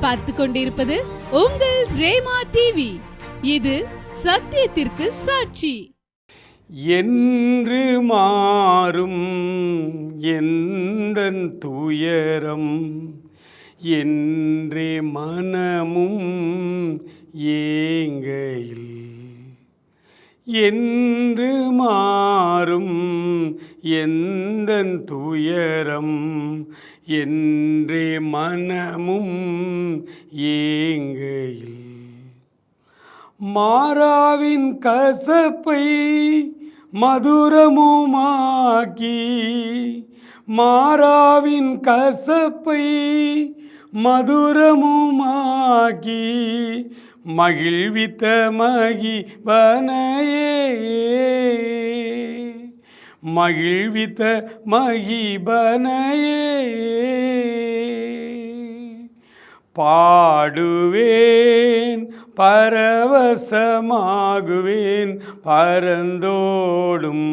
பார்த்து கொண்டிருப்பது உங்கள் ரேமா டிவி இது சத்தியத்திற்கு சாட்சி. என்று மாறும் எந்தன் துயரம்? என்றே மனமும் ஏங்கையில் என்று மாறும் எந்தன் துயரம்? என்றே மனமும் ஏங்கையில் மாறாவின் கசப்பை மதுரமுமாக்கி மாறாவின் கசப்பை மதுரமுமாக்கி மகிழ்வித்த மகிபனையே மகிழ்வித்த மகிபனையே. பாடுவேன் பரவசமாகுவேன் பரந்தோடும்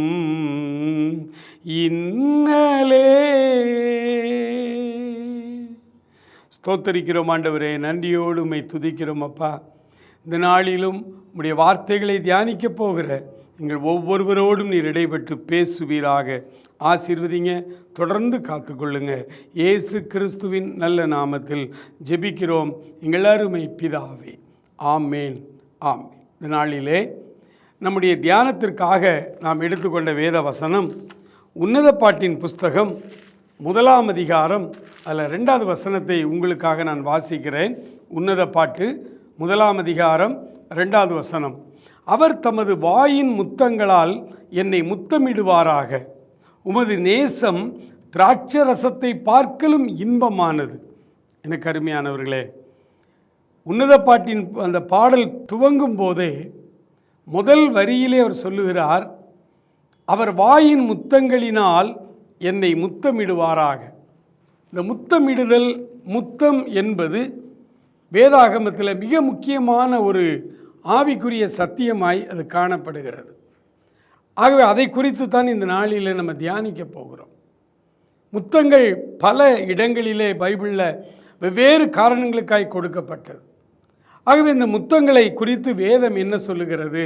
இன்னலே. ஸ்தோத்தரிக்கிறோம் ஆண்டவரே நன்றியோடு துதிக்கிறோம் அப்பா. இந்த நாளிலும் உடைய வார்த்தைகளை தியானிக்கப் போகிற நீங்கள் ஒவ்வொருவரோடும் நீர் இடைபெற்று பேசுவீராக. ஆசீர்வதிங்க தொடர்ந்து காத்துக்கொள்ளுங்க. இயேசு கிறிஸ்துவின் நல்ல நாமத்தில் ஜெபிக்கிறோம். எங்கள் அருமை பிதாவே. ஆமேன் ஆமேன். இந்த நாளிலே நம்முடைய தியானத்திற்காக நாம் எடுத்துக்கொண்ட வேத வசனம் உன்னத பாட்டின் புஸ்தகம் முதலாம் அதிகாரம் அதில் ரெண்டாவது வசனத்தை உங்களுக்காக நான் வாசிக்கிறேன். உன்னத பாட்டு முதலாம் அதிகாரம் ரெண்டாவது வசனம். அவர் தமது வாயின் முத்தங்களால் என்னை முத்தமிடுவாராக. உமது நேசம் திராட்சரசத்தை பார்க்கலும் இன்பமானது. எனக்கு அருமையானவர்களே உன்னத பாட்டின் அந்த பாடல் துவங்கும் போதே முதல் வரியிலே அவர் சொல்லுகிறார் அவர் வாயின் முத்தங்களினால் என்னை முத்தமிடுவாராக. இந்த முத்தமிடுதல் முத்தம் என்பது வேதாகமத்தில் மிக முக்கியமான ஒரு ஆவிக்குரிய சத்தியமாய் அது காணப்படுகிறது. ஆகவே அதை குறித்து தான் இந்த நாளில் நம்ம தியானிக்க போகிறோம். முத்தங்கள் பல இடங்களிலே பைபிளில் வெவ்வேறு காரணங்களுக்காய் கொடுக்கப்பட்டது. ஆகவே இந்த முத்தங்களை குறித்து வேதம் என்ன சொல்லுகிறது?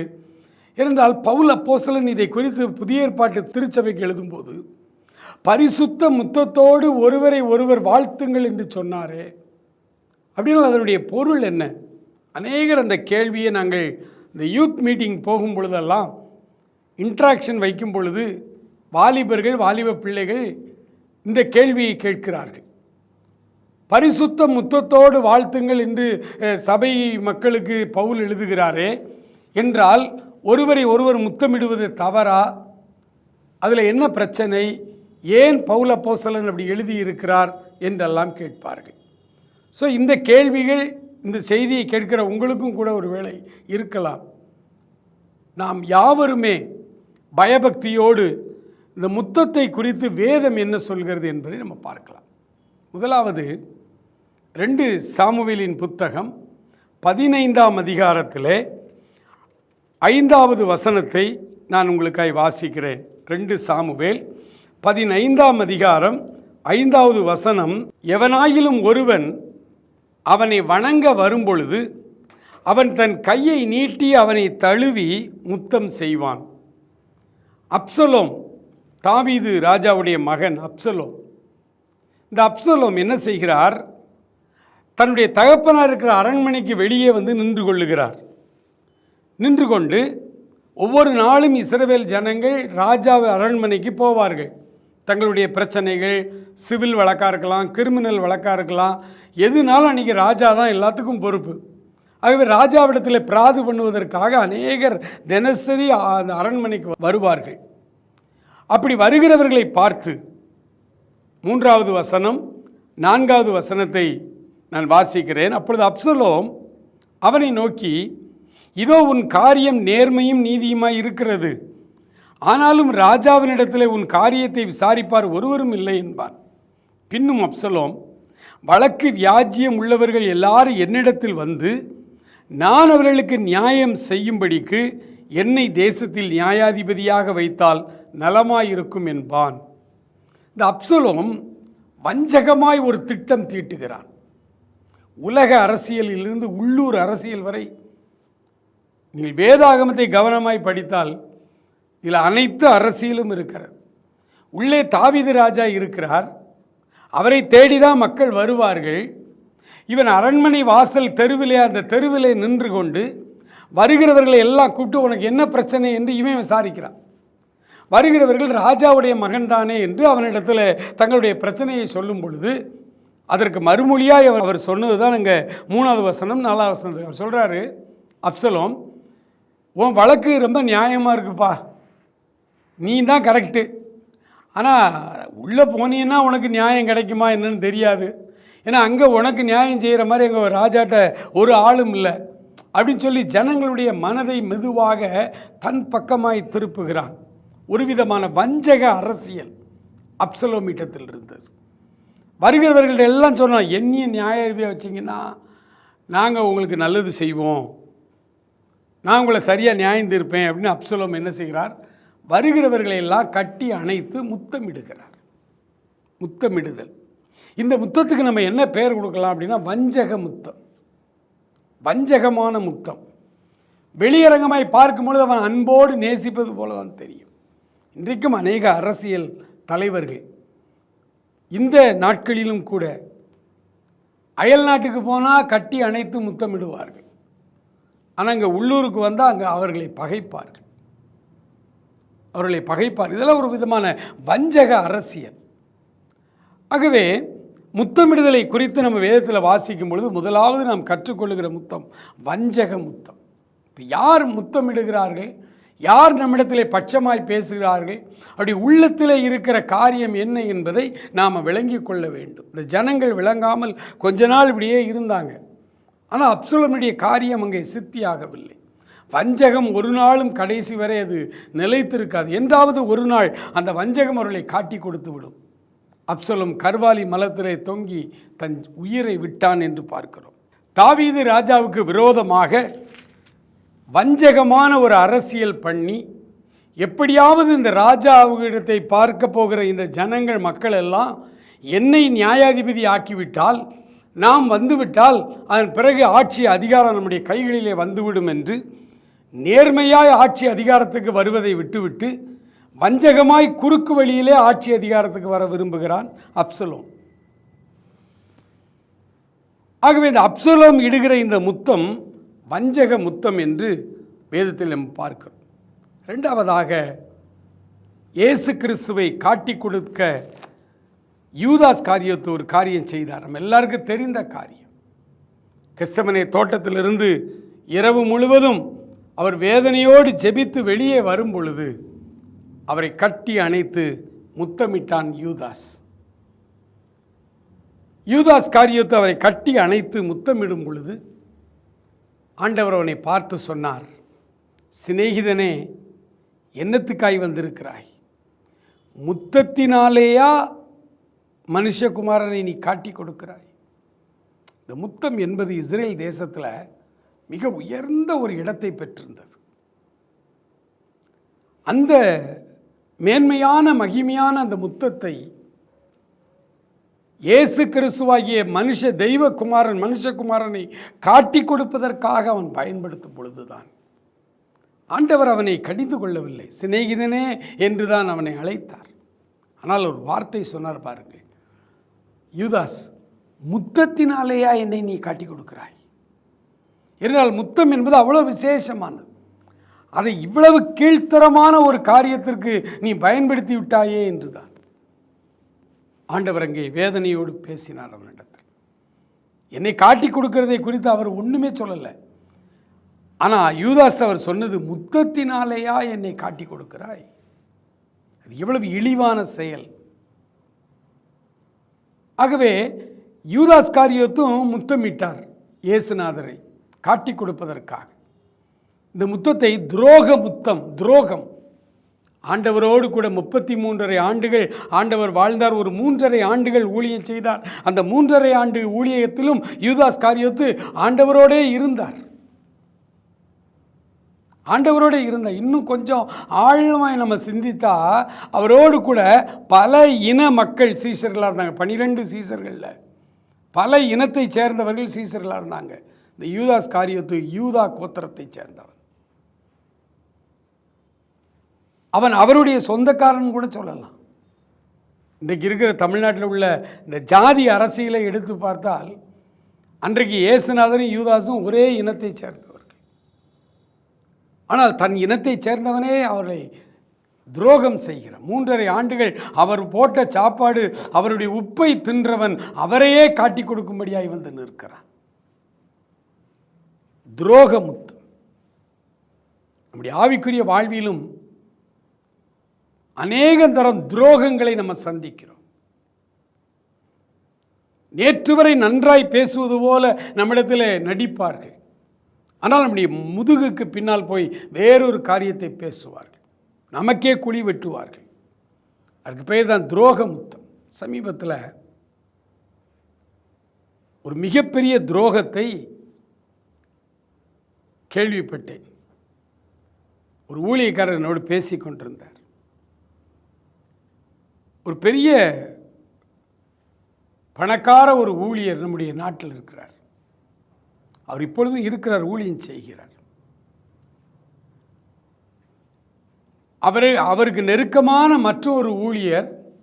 இருந்தால் பவுல் அப்போஸ்தலன் இதை குறித்து புதிய ஏற்பாட்டு திருச்சபைக்கு எழுதும்போது பரிசுத்த முத்தத்தோடு ஒருவரை ஒருவர் வாழ்த்துங்கள் என்று சொன்னாரே. அப்படின்னா அதனுடைய பொருள் என்ன? அநேகர் அந்த கேள்வியை நாங்கள் இந்த யூத் மீட்டிங் போகும் பொழுதெல்லாம் இன்ட்ராக்ஷன் வைக்கும் பொழுது வாலிபர்கள் வாலிப பிள்ளைகள் இந்த கேள்வியை கேட்கிறார்கள். பரிசுத்த முத்தத்தோடு வாழ்த்துங்கள் என்று சபை மக்களுக்கு பவுல் எழுதுகிறாரே என்றால் ஒருவரை ஒருவர் முத்தமிடுவது தவறா? அதில் என்ன பிரச்சனை? ஏன் பவுல போசலன் அப்படி எழுதியிருக்கிறார்? என்றெல்லாம் கேட்பார்கள். ஸோ இந்த கேள்விகள் இந்த செய்தியை கேட்கிற உங்களுக்கும் கூட ஒரு வேலை இருக்கலாம். நாம் யாவருமே பயபக்தியோடு இந்த முத்தத்தை குறித்து வேதம் என்ன சொல்கிறது என்பதை நம்ம பார்க்கலாம். முதலாவது ரெண்டு சாமுவேலின் புத்தகம் பதினைந்தாம் அதிகாரத்தில் ஐந்தாவது வசனத்தை நான் உங்களுக்காய் வாசிக்கிறேன். ரெண்டு சாமுவேல் பதினைந்தாம் அதிகாரம் ஐந்தாவது வசனம் எவனாயிலும் ஒருவன் அவனை வணங்க வரும்பொழுது அவன் தன் கையை நீட்டி அவனை தழுவி முத்தம் செய்வான். அப்சலோம் தாவீது ராஜாவுடைய மகன் அப்சலோம். இந்த அப்சலோம் என்ன செய்கிறார்? தன்னுடைய தகப்பனார் இருக்கிற அரண்மனைக்கு வெளியே வந்து நின்று கொள்ளுகிறார். நின்று கொண்டு ஒவ்வொரு நாளும் இஸ்ரவேல் ஜனங்கள் ராஜாவை அரண்மனைக்கு போவார்கள். தங்களுடைய பிரச்சனைகள் சிவில் வழக்காக இருக்கலாம் கிரிமினல் வழக்காக இருக்கலாம் எதுனாலும் அன்றைக்கி ராஜா தான் எல்லாத்துக்கும் பொறுப்பு. ஆகவே ராஜாவிடத்தில் பிராது பண்ணுவதற்காக அநேகர் தினசரி அந்த அரண்மனைக்கு வருவார்கள். அப்படி வருகிறவர்களை பார்த்து மூன்றாவது வசனம் நான்காவது வசனத்தை நான் வாசிக்கிறேன். அப்பொழுது அப்சலோம் அவனை நோக்கி இதோ உன் காரியம் நேர்மையும் நீதியுமாய் இருக்கிறது. ஆனாலும் ராஜாவினிடத்தில் உன் காரியத்தை விசாரிப்பார் ஒருவரும் இல்லை என்பான். பின்னும் அப்சலோம் வழக்கு வியாஜ்யம் உள்ளவர்கள் எல்லாரும் என்னிடத்தில் வந்து நான் அவர்களுக்கு நியாயம் செய்யும்படிக்கு என்னை தேசத்தில் நியாயாதிபதியாக வைத்தால் நலமாயிருக்கும் என்பான். இந்த அப்சலோம் வஞ்சகமாய் ஒரு திட்டம் தீட்டுகிறான். உலக அரசியலிலிருந்து உள்ளூர் அரசியல் வரை நீங்கள் வேதாகமத்தை கவனமாய் படித்தால் இதில் அனைத்து அரசியலும் இருக்கிறது. உள்ளே தாவீது ராஜா இருக்கிறார். அவரை தேடிதான் மக்கள் வருவார்கள். இவன் அரண்மனை வாசல் தெருவிலே அந்த தெருவிலே நின்று கொண்டு வருகிறவர்களை எல்லாம் கூப்பிட்டு உனக்கு என்ன பிரச்சனை? என்று இவன் விசாரிக்கிறான். வருகிறவர்கள் ராஜாவுடைய மகன்தானே என்று அவனிடத்தில் தங்களுடைய பிரச்சனையை சொல்லும் பொழுது அதற்கு மறுமொழியாக அவர் அவர் சொன்னது தான் இங்கே மூணாவது வசனம் நாலாவது வசனம். அவர் சொல்கிறாரு அப்சலோம் உன் வழக்கு ரொம்ப நியாயமாக இருக்குப்பா. நீ தான் கரெக்டு ஆனால் உள்ளே போனீங்கன்னா உனக்கு நியாயம் கிடைக்குமா என்னன்னு தெரியாது. ஏன்னா அங்கே உனக்கு நியாயம் செய்கிற மாதிரி எங்கள் ராஜாட்ட ஒரு ஆளும் இல்லை. அப்படின்னு சொல்லி ஜனங்களுடைய மனதை மெதுவாக தன் பக்கமாய் திருப்புகிறான். ஒரு விதமான வஞ்சக அரசியல் அப்சலோமீட்டத்தில் இருந்தது. வருகிறவர்கள்ட்ட எல்லாம் சொன்னோம் என்னைய நியாயாதிபதியாக வச்சிங்கன்னா நாங்கள் உங்களுக்கு நல்லது செய்வோம். நான் உங்களை சரியாக நியாயம் தீர்ப்பேன் அப்படின்னு அப்சலோம் என்ன செய்கிறார்? வருகிறவர்களையெல்லாம் கட்டி அணைத்து முத்தமிடுகிறார். முத்தமிடுதல். இந்த முத்தத்துக்கு நம்ம என்ன பெயர் கொடுக்கலாம் அப்படின்னா வஞ்சக முத்தம். வஞ்சகமான முத்தம். வெளியரங்கமாய் பார்க்கும்பொழுது அவன் அன்போடு நேசிப்பது போல தான் தெரியும். இன்றைக்கும் அநேக அரசியல் தலைவர்கள் இந்த நாட்களிலும் கூட அயல் நாட்டுக்கு போனால் கட்டி அணைத்து முத்தமிடுவார்கள். ஆனால் அங்கே உள்ளூருக்கு வந்தால் அங்கே அவர்களை பகைப்பார்கள். அவர்களை பகைப்பார். இதெல்லாம் ஒரு விதமான வஞ்சக அரசியல். ஆகவே முத்தமிடுதலை குறித்து நம்ம வேதத்தில் வாசிக்கும் பொழுது முதலாவது நாம் கற்றுக்கொள்ளுகிற முத்தம் வஞ்சக முத்தம். இப்போ யார் முத்தமிடுகிறார்கள்? யார் நம்மிடத்திலே பட்சமாய் பேசுகிறார்கள்? அப்படி உள்ளத்தில் இருக்கிற காரியம் என்ன என்பதை நாம் விளங்கி கொள்ள வேண்டும். இந்த ஜனங்கள் விளங்காமல் கொஞ்ச நாள் இப்படியே இருந்தாங்க. ஆனால் அப்சுலனுடைய காரியம் அங்கே சித்தியாகவில்லை. வஞ்சகம் ஒரு நாளும் கடைசி வரை அது நிலைத்திருக்காது. எந்தாவது ஒரு நாள் அந்த வஞ்சகம் அவர்களை காட்டி கொடுத்து விடும். அப்சலும் கர்வாலி மலத்திலே தொங்கி தன் உயிரை விட்டான் என்று பார்க்கிறோம். தாவீது ராஜாவுக்கு விரோதமாக வஞ்சகமான ஒரு அரசியல் பண்ணி எப்படியாவது இந்த ராஜாவிடத்தை பார்க்க போகிற இந்த ஜனங்கள் மக்கள் எல்லாம் என்னை நியாயாதிபதி ஆக்கிவிட்டால் நாம் வந்துவிட்டால் அதன் பிறகு ஆட்சி அதிகாரம் நம்முடைய கைகளிலே வந்துவிடும் என்று நேர்மையாய் ஆட்சி அதிகாரத்துக்கு வருவதை விட்டுவிட்டு வஞ்சகமாய் குறுக்கு வழியிலே ஆட்சி அதிகாரத்துக்கு வர விரும்புகிறான் அப்சலோம். ஆகவே இந்த அப்சலோம் இடுகிற இந்த முத்தம் வஞ்சக முத்தம் என்று வேதத்தில் நம்ம பார்க்கிறோம். ரெண்டாவதாக இயேசு கிறிஸ்துவை காட்டி கொடுக்க யூதாஸ் காரியத்தை ஒரு காரியம் செய்தார். நம்ம எல்லாருக்கும் தெரிந்த காரியம். கிறிஸ்தவனை தோட்டத்திலிருந்து இரவு முழுவதும் அவர் வேதனையோடு ஜெபித்து வெளியே வரும் பொழுது அவரை கட்டி அணைத்து முத்தமிட்டான் யூதாஸ். யூதாஸ் காரியத்தை அவரை கட்டி அணைத்து முத்தமிடும் பொழுது ஆண்டவர் அவனை பார்த்து சொன்னார் சிநேகிதனே என்னத்துக்காய் வந்திருக்கிறாய்? முத்தத்தினாலேயா மனுஷகுமாரனை நீ காட்டி கொடுக்கிறாய்? இந்த முத்தம் என்பது இஸ்ரேல் தேசத்தில் மிக உயர்ந்த ஒரு இடத்தை பெற்றிருந்தது. அந்த மேன்மையான மகிமையான அந்த முத்தத்தை இயேசு கிறிஸ்துவாகிய மனுஷ தெய்வகுமாரன் மனுஷகுமாரனை காட்டி கொடுப்பதற்காக அவன் பயன்படுத்தும் பொழுதுதான். ஆண்டவர் அவனை கடிந்து கொள்ளவில்லை. சிநேகிதனே என்றுதான் அவனை அழைத்தார். ஆனால் ஒரு வார்த்தை சொன்னார் பாருங்கள். யூதாஸ் முத்தத்தினாலேயா என்னை நீ காட்டி கொடுக்கிறாய்? என்றால் முத்தம் என்பது அவ்வளோ விசேஷமானது. அதை இவ்வளவு கீழ்த்தரமான ஒரு காரியத்திற்கு நீ பயன்படுத்தி விட்டாயே என்றுதான். ஆண்டவர் அங்கே வேதனையோடு பேசினார் அவனிடத்தில். என்னை காட்டி கொடுக்கறதை குறித்து அவர் ஒன்றுமே சொல்லலை. ஆனால் யூதாஸ்ட் அவர் சொன்னது முத்தத்தினாலேயா என்னை காட்டி கொடுக்கிறாய்? அது எவ்வளவு இழிவான செயல். ஆகவே யூதாஸ் காரியத்தும் முத்தமிட்டார் இயேசுநாதரை. காட்டி கொடுப்பதற்காக. இந்த முத்தத்தை துரோக முத்தம் துரோகம். ஆண்டவரோடு கூட முப்பத்தி மூன்றரை ஆண்டுகள் ஆண்டவர் வாழ்ந்தார். ஒரு மூன்றரை ஆண்டுகள் ஊழியம் செய்தார். அந்த மூன்றரை ஆண்டு ஊழியத்திலும் யூதாஸ் காரியத்து ஆண்டவரோடே இருந்தார். ஆண்டவரோடு இருந்தார். இன்னும் கொஞ்சம் ஆழமாய் நம்ம சிந்தித்தா அவரோடு கூட பல இன மக்கள் சீசர்களாக இருந்தாங்க. பனிரெண்டு சீசர்களில். பல இனத்தை சேர்ந்தவர்கள் சீசர்களாக இருந்தாங்க. இந்த யூதாஸ் காரியத்து யூதா கோத்திரத்தைச் சேர்ந்தவன். அவன் அவருடைய சொந்தக்காரன் கூட சொல்லலாம். இன்றைக்கு இருக்கிற தமிழ்நாட்டில் உள்ள இந்த ஜாதி அரசியலை எடுத்து பார்த்தால் அன்றைக்கு இயேசுநாதனும் யூதாஸும் ஒரே இனத்தைச் சேர்ந்தவர்கள். ஆனால் தன் இனத்தைச் சேர்ந்தவனே அவரை துரோகம் செய்கிறான் மூன்றரை ஆண்டுகள் அவர் போட்ட சாப்பாடு அவருடைய உப்பை தின்றவன் அவரையே காட்டி கொடுக்கும்படியாய் வந்து நிற்கிறான். துரோகமுத்து. நம்முடைய ஆவிக்குரிய வாழ்விலும் அநேக தரம் துரோகங்களை நம்ம சந்திக்கிறோம். நேற்று வரை நன்றாய் பேசுவது போல நம்மிடத்தில் நடிப்பார்கள். ஆனால் நம்முடைய முதுகுக்கு பின்னால் போய் வேறொரு காரியத்தை பேசுவார்கள். நமக்கே குழி வெட்டுவார்கள். அதுக்கு பேர் தான் துரோகமுத்தம் சமீபத்தில் ஒரு மிகப்பெரிய துரோகத்தை கேள்விப்பட்டேன். ஒரு ஊழியக்காரர் என்னோடு பேசி கொண்டிருந்தார். ஒரு பெரிய பணக்கார ஒரு ஊழியர் நம்முடைய நாட்டில் இருக்கிறார். அவர் இப்பொழுதும் இருக்கிறார் ஊழியம் செய்கிறார். அவர் அவருக்கு நெருக்கமான மற்றொரு ஊழியர்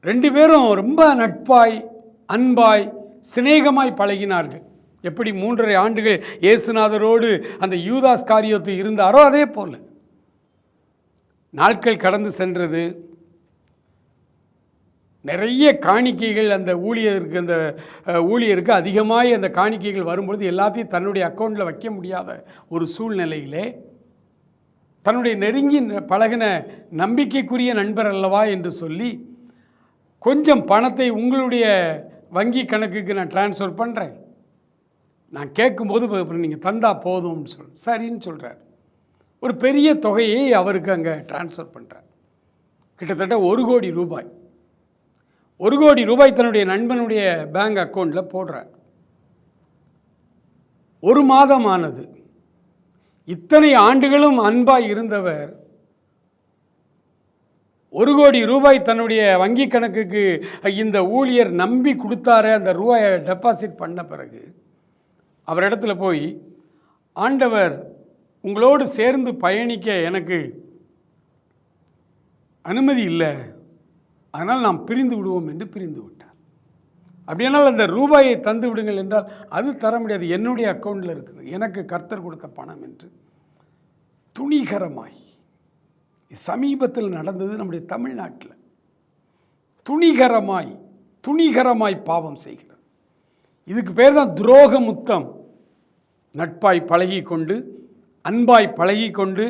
ரெண்டு பேரும் ரொம்ப நட்பாய் அன்பாய் சிநேகமாய் பழகினார்கள். எப்படி மூன்றரை ஆண்டுகள் இயேசுநாதரோடு அந்த யூதாஸ் காரியத்து இருந்தாரோ அதே போல். நாட்கள் கடந்து சென்றது. நிறைய காணிக்கைகள் அந்த ஊழியருக்கு அந்த ஊழியருக்கு அதிகமாக அந்த காணிக்கைகள் வரும்பொழுது எல்லாத்தையும் தன்னுடைய அக்கௌண்ட்டில் வைக்க முடியாத ஒரு சூழ்நிலையிலே தன்னுடைய நெருங்கி பழகின நம்பிக்கைக்குரிய நண்பர் அல்லவா என்று சொல்லி கொஞ்சம் பணத்தை உங்களுடைய வங்கி கணக்குக்கு நான் ட்ரான்ஸ்ஃபர் பண்ணுறேன் நான் கேட்கும்போது நீங்கள் தந்தா போதும்னு சொல் சரின்னு சொல்கிறார் ஒரு பெரிய தொகையை அவருக்கு அங்கே ட்ரான்ஸ்ஃபர் பண்ணுறார் கிட்டத்தட்ட ஒரு கோடி ரூபாய். ஒரு கோடி ரூபாய் தன்னுடைய நண்பனுடைய பேங்க் அக்கௌண்ட்டில் போடுறார். ஒரு மாதம் ஆனது. இத்தனை ஆண்டுகளும் அன்பாய் இருந்தவர் ஒரு கோடி ரூபாய் தன்னுடைய வங்கி கணக்குக்கு இந்த ஊழியர் நம்பி கொடுத்தாரு அந்த ரூபாயை டெபாசிட் பண்ண பிறகு அவரிடத்துல போய் ஆண்டவர் உங்களோடு சேர்ந்து பயணிக்க எனக்கு அனுமதி இல்லை. அதனால் நாம் பிரிந்து விடுவோம் என்று பிரிந்து விட்டார். அப்படியானால் அந்த ரூபாயை தந்து விடுங்கள் என்றால் அது தர முடியாது. என்னுடைய அக்கௌண்ட்டில் இருக்குது. எனக்கு கர்த்தர் கொடுத்த பணம் என்று. துணிகரமாய். சமீபத்தில் நடந்தது நம்முடைய தமிழ்நாட்டில். துணிகரமாய் துணிகரமாய் பாவம் செய்கிறது. இதுக்கு பேர் தான் துரோக முத்தம் நட்பாய் பழகி கொண்டு அன்பாய் பழகி கொண்டு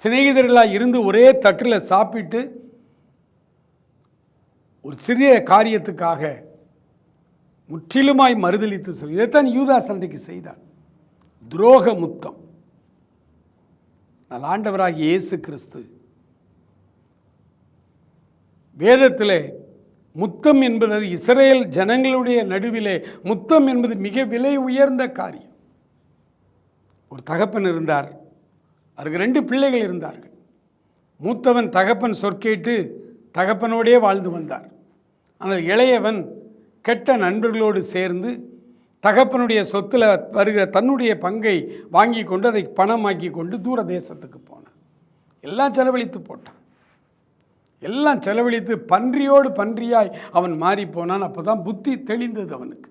சிநேகிதர்களாக இருந்து ஒரே தட்டில் சாப்பிட்டு ஒரு சிறிய காரியத்துக்காக முற்றிலுமாய் மறுதளித்து சொல் இதைத்தான் யூதாஸ் அன்றைக்கு செய்தார். துரோக முத்தம். நான் ஆண்டவராகிய இயேசு கிறிஸ்து வேதத்தில் முத்தம் என்பது இஸ்ரேல் ஜனங்களுடைய நடுவிலே முத்தம் என்பது மிக விலை உயர்ந்த காரியம். ஒரு தகப்பன் இருந்தார். அவருக்கு ரெண்டு பிள்ளைகள் இருந்தார்கள். மூத்தவன் தகப்பன் சொற்கேட்டு தகப்பனோடே வாழ்ந்து வந்தார். ஆனால் இளையவன் கெட்ட நண்பர்களோடு சேர்ந்து தகப்பனுடைய சொத்தில் வருகிற தன்னுடைய பங்கை வாங்கி கொண்டு அதை பணமாக்கி கொண்டு தூர தேசத்துக்கு போனான். எல்லாம் செலவழித்து போட்டான். எல்லாம் செலவழித்து பன்றியோடு பன்றியாய் அவன் மாறி போனான். அப்போ தான் புத்தி தெளிந்தது அவனுக்கு.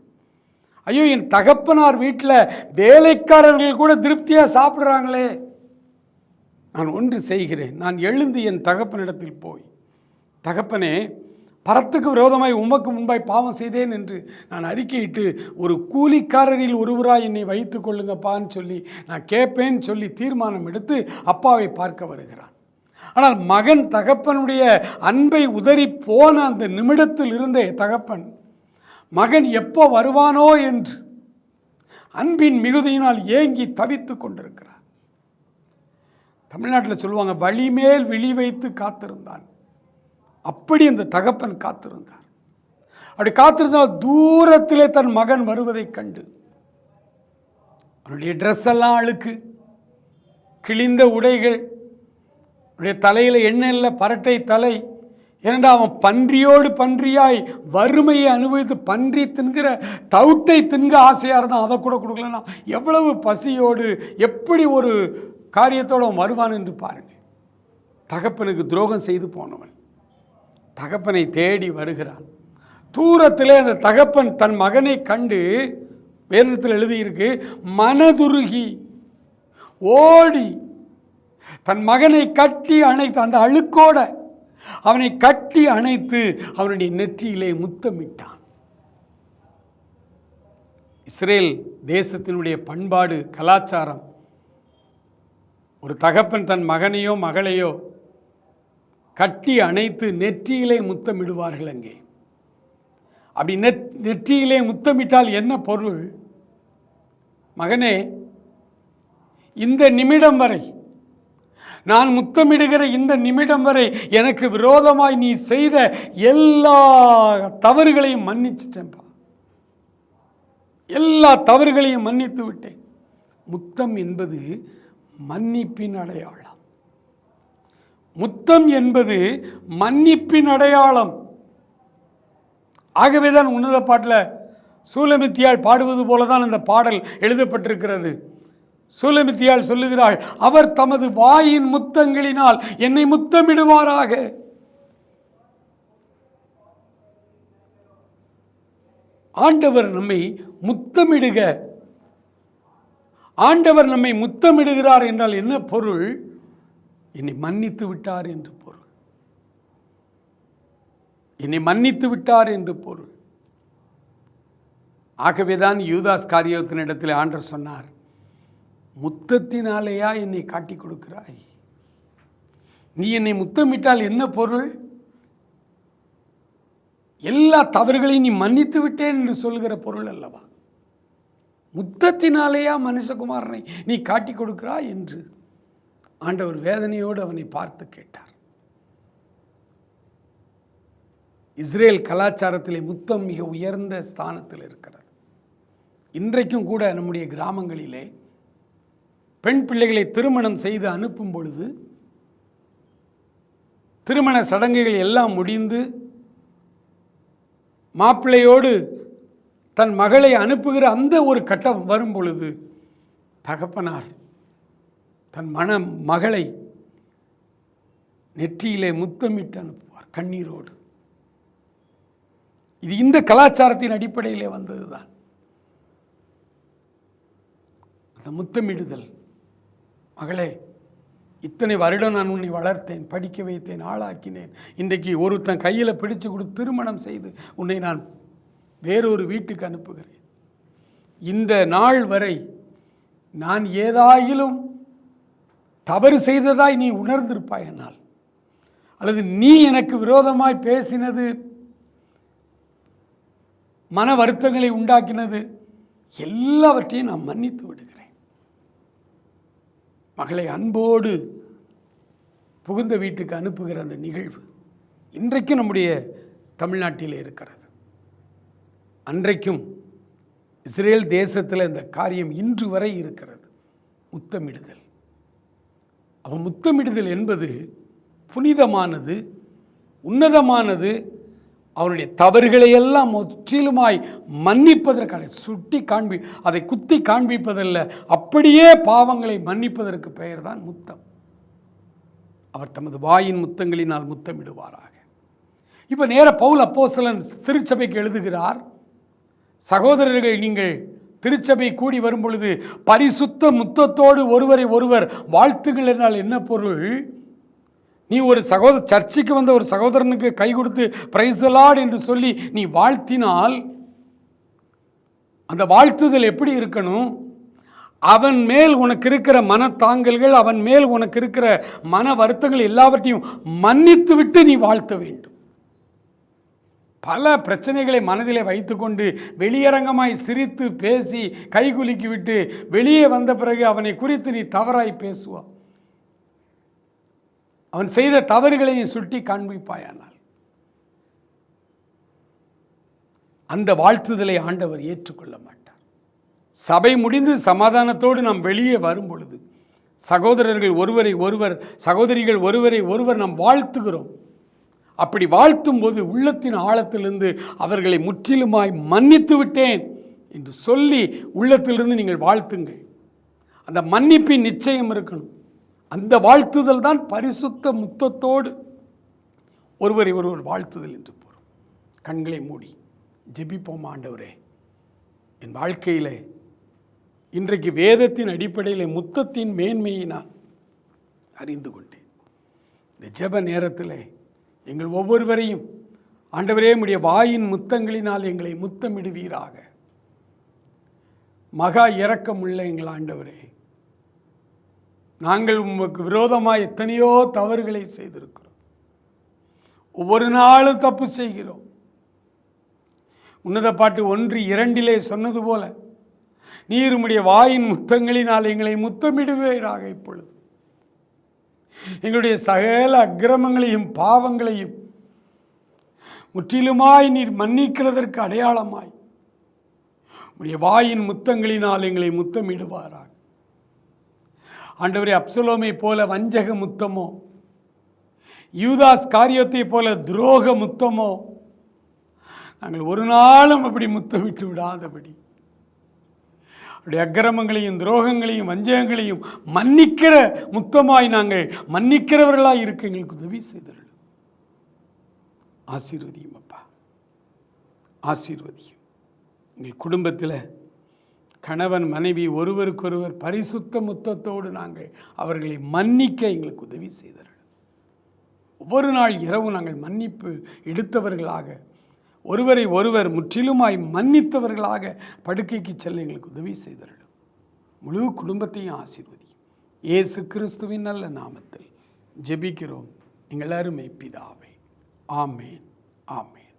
ஐயோ என் தகப்பனார் வீட்டில் வேலைக்காரர்கள் கூட திருப்தியாக சாப்பிட்றாங்களே. நான் ஒன்று செய்கிறேன். நான் எழுந்து என் தகப்பனிடத்தில் போய் தகப்பனே பரத்துக்கு விரோதமாய் உமக்கு முன்பாய் பாவம் செய்தேன் என்று நான் அறிக்கையிட்டு ஒரு கூலிக்காரரில் ஒருவராய் என்னை வைத்து கொள்ளுங்கப்பான்னு சொல்லி நான் கேட்பேன்னு சொல்லி தீர்மானம் எடுத்து அப்பாவை பார்க்க வருகிறான். ஆனால் மகன் தகப்பனுடைய அன்பை உதறி போன அந்த நிமிடத்தில் இருந்தே தகப்பன் மகன் எப்போ வருவானோ என்று அன்பின் மிகுதியினால் ஏங்கி தவித்து கொண்டிருக்கிறார். தமிழ்நாட்டில் சொல்லுவாங்க வழிமேல் விழி வைத்து காத்திருந்தான். அப்படி அந்த தகப்பன் காத்திருந்தார். அப்படி காத்திருந்தால் தூரத்திலே தன் மகன் வருவதைக் கண்டு அவனுடைய ட்ரெஸ் எல்லாம் அழுக்கு கிழிந்த உடைகள் அவனுடைய தலையில் எண்ணெய் இல்லை பரட்டை தலை ஏனென்றா அவன் பன்றியோடு பன்றியாய் வறுமையை அனுபவித்து பன்றி தின்கிற தவுட்டை தின்க ஆசையாக இருந்தால் அதை கூட கொடுக்கலன்னா எவ்வளவு பசியோடு எப்படி ஒரு காரியத்தோடு அவன் வருவான் என்று பாருங்கள் தகப்பனுக்கு துரோகம் செய்து போனவன். தகப்பனை தேடி வருகிறான். தூரத்திலே அந்த தகப்பன் தன் மகனை கண்டு வேதத்தில் எழுதியிருக்கு மனதுருகி ஓடி தன் மகனை கட்டி அணைத்து அந்த அழுக்கோட அவனை கட்டி அணைத்து அவனுடைய நெற்றியிலே முத்தமிட்டான். இஸ்ரேல் தேசத்தினுடைய பண்பாடு கலாச்சாரம் ஒரு தகப்பன் தன் மகனையோ மகளையோ கட்டி அணைத்து நெற்றியிலே முத்தமிடுவார்கள் அங்கே. அப்படி நெத் நெற்றியிலே முத்தமிட்டால் என்ன பொருள்? மகனே இந்த நிமிடம் வரை நான் முத்தமிடுகிற இந்த நிமிடம் வரை எனக்கு விரோதமாய் நீ செய்த எல்லா தவறுகளையும் மன்னிச்சிட்டேன்பா எல்லா தவறுகளையும் மன்னித்து விட்டேன். முத்தம் என்பது மன்னிப்பின் அடையாளம். முத்தம் என்பது மன்னிப்பின் அடையாளம். ஆகவேதான் உன்னத பாட்டில் சூலமித்தியால் பாடுவது போல தான் அந்த பாடல் எழுதப்பட்டிருக்கிறது. சூலமித்தியால் சொல்லுகிறாள் அவர் தமது வாயின் முத்தங்களினால் என்னை முத்தமிடுவாராக. ஆண்டவர் நம்மை முத்தமிடுக. ஆண்டவர் நம்மை முத்தமிடுகிறார் என்றால் என்ன பொருள்? என்னை மன்னித்து விட்டார் என்று பொருள். என்னை மன்னித்து விட்டார் என்று பொருள். ஆகவேதான் யூதாஸ் காரியத்தின் இடத்தில் ஆண்டர் சொன்னார் முத்தத்தினாலேயா என்னை காட்டி கொடுக்கிறாய்? நீ என்னை முத்தமிட்டால் என்ன பொருள்? எல்லா தவறுகளையும் நீ மன்னித்து விட்டேன் என்று சொல்கிற பொருள் அல்லவா? முத்தத்தினாலேயா மனுஷகுமாரனை நீ காட்டி கொடுக்கிறாய் என்று ஆண்டவர் வேதனையோடு அவனை பார்த்து கேட்டார். இஸ்ரேல் கலாச்சாரத்திலே முத்தம் மிக உயர்ந்த ஸ்தானத்தில் இருக்கிறது. இன்றைக்கும் கூட நம்முடைய கிராமங்களிலே பெண் பிள்ளைகளை திருமணம் செய்து அனுப்பும் பொழுது திருமண சடங்குகள் எல்லாம் முடிந்து மாப்பிள்ளையோடு தன் மகளை அனுப்புகிற அந்த ஒரு கட்டம் வரும் பொழுது தகப்பனார் தன் மன மகளை நெற்றியிலே முத்தமிட்டு அனுப்புவார் கண்ணீரோடு. இது இந்த கலாச்சாரத்தின் அடிப்படையிலே வந்ததுதான். அந்த முத்தமிடுதல். மகளே இத்தனை வருடம் நான் உன்னை வளர்த்தேன் படிக்க வைத்தேன் ஆளாக்கினேன். இன்றைக்கு ஒருத்தன் கையில் பிடிச்சு கொடுத்து திருமணம் செய்து உன்னை நான் வேறொரு வீட்டுக்கு அனுப்புகிறேன். இந்த நாள் வரை நான் ஏதாயிலும் தவறு செய்ததாய் நீ உணர்ந்திருப்பாய் என்னால். அல்லது நீ எனக்கு விரோதமாய் பேசினது மன வருத்தங்களை உண்டாக்கினது எல்லாவற்றையும் நான் மன்னித்து விடுகிறேன். மகளை அன்போடு புகுந்த வீட்டுக்கு அனுப்புகிற அந்த நிகழ்வு இன்றைக்கும் நம்முடைய தமிழ்நாட்டில் இருக்கிறது. அன்றைக்கும் இஸ்ரேல் தேசத்தில் இந்த காரியம் இன்று வரை இருக்கிறது. முத்தமிடுதல். அவன் முத்தமிடுதல் என்பது புனிதமானது உன்னதமானது அவனுடைய தவறுகளை எல்லாம் முற்றிலுமாய் மன்னிப்பதற்கான சுட்டி காண்பி அதை குத்தி காண்பிப்பதல்ல. அப்படியே பாவங்களை மன்னிப்பதற்கு பெயர் தான் முத்தம். அவர் தமது வாயின் முத்தங்களினால் முத்தமிடுவாராக. இப்போ நேர பவுல் அப்போஸ்தலன் திருச்சபைக்கு எழுதுகிறார் சகோதரர்கள் நீங்கள் திருச்சபை கூடி வரும் பொழுது பரிசுத்த முத்தத்தோடு ஒருவரை ஒருவர் வாழ்த்துங்கள் என்றால் என்ன பொருள்? நீ ஒரு சகோதர சர்ச்சுக்கு வந்த ஒரு சகோதரனுக்கு கை கொடுத்து பிரைசலாட் என்று சொல்லி நீ வாழ்த்தினால் அந்த வாழ்த்துதல் எப்படி இருக்கணும்? அவன் மேல் உனக்கு இருக்கிற மனத்தாங்கல்கள் அவன் மேல் உனக்கு இருக்கிற மன வருத்தங்கள் எல்லாவற்றையும் மன்னித்து விட்டு நீ வாழ்த்த வேண்டும். பல பிரச்சனைகளை மனதிலே வைத்துக்கொண்டு வெளியரங்கமாய் சிரித்து பேசி கைகுலுக்கி விட்டு வெளியே வந்த பிறகு அவனை குறித்து நீ தவறாய் பேசுவான் அவன் செய்த தவறுகளை சுட்டி காண்பிப்பாயானால். அந்த வாழ்த்துதலை ஆண்டவர் ஏற்றுக்கொள்ள மாட்டார். சபை முடிந்து சமாதானத்தோடு நாம் வெளியே வரும் பொழுது சகோதரர்கள் ஒருவரை ஒருவர் சகோதரிகள் ஒருவரை ஒருவர் நாம் வாழ்த்துகிறோம். அப்படி வாழ்த்தும் போது உள்ளத்தின் ஆழத்திலிருந்து அவர்களை முற்றிலுமாய் மன்னித்து விட்டேன் என்று சொல்லி உள்ளத்திலிருந்து நீங்கள் வாழ்த்துங்கள். அந்த மன்னிப்பின் நிச்சயம் இருக்கணும். அந்த வாழ்த்துதல் தான் பரிசுத்த முத்தத்தோடு ஒருவரை ஒருவர் வாழ்த்துதல் என்று போகிறோம் கண்களை மூடி ஜெபிப்போம் ஆண்டவரே? என் வாழ்க்கையிலே இன்றைக்கு வேதத்தின் அடிப்படையில் முத்தத்தின் மேன்மையை நான் அறிந்து கொண்டேன். இந்த ஜெப நேரத்தில் எங்கள் ஒவ்வொருவரையும் ஆண்டவரே உடைய வாயின் முத்தங்களினால் எங்களை முத்தமிடுவீராக. மகா இரக்கமுள்ள எங்கள் ஆண்டவரே நாங்கள் உமக்கு விரோதமாக எத்தனையோ தவறுகளை செய்திருக்கிறோம். ஒவ்வொரு நாளும் தப்பு செய்கிறோம். உன்னத பாட்டு ஒன்று இரண்டிலே சொன்னது போல நீர் உம்முடைய வாயின் முத்தங்களினால் எங்களை முத்தமிடுவீராக இப்பொழுது. எங்களுடைய சகல அக்கிரமங்களையும் பாவங்களையும் முற்றிலுமாய் நீர் மன்னிக்கிறதற்கு அடையாளமாய் உடைய வாயின் முத்தங்களினால் எங்களை முத்தமிடுவாரா ஆண்டவரே அப்சலோமை போல வஞ்சக முத்தமோ யூதாஸ் காரியத்தை போல துரோக முத்தமோ நாங்கள் ஒரு நாளும் அப்படி முத்தமிட்டு விடாதபடி. அவருடைய அக்கிரமங்களையும் துரோகங்களையும் வஞ்சகங்களையும் மன்னிக்கிற முத்தமாய் நாங்கள் மன்னிக்கிறவர்களாக இருக்க எங்களுக்கு உதவி செய்தர்கள் ஆசீர்வதியும் அப்பா. ஆசீர்வதியும். எங்கள் குடும்பத்தில் கணவன் மனைவி ஒருவருக்கொருவர் பரிசுத்த முத்தத்தோடு நாங்கள் அவர்களை மன்னிக்க எங்களுக்கு உதவி செய்தார்கள் ஒவ்வொரு நாள் இரவு நாங்கள் மன்னிப்பு எடுத்தவர்களாக ஒருவரை ஒருவர் முற்றிலுமாய் மன்னித்தவர்களாக படுக்கைக்கு செல்ல எங்களுக்கு உதவி செய்தார்கள் முழு குடும்பத்தையும் ஆசீர்வதி இயேசு கிறிஸ்துவின் நல்ல நாமத்தில் ஜெபிக்கிறோம். எங்கள் அருமை பிதாவே. ஆமேன். ஆமேன்.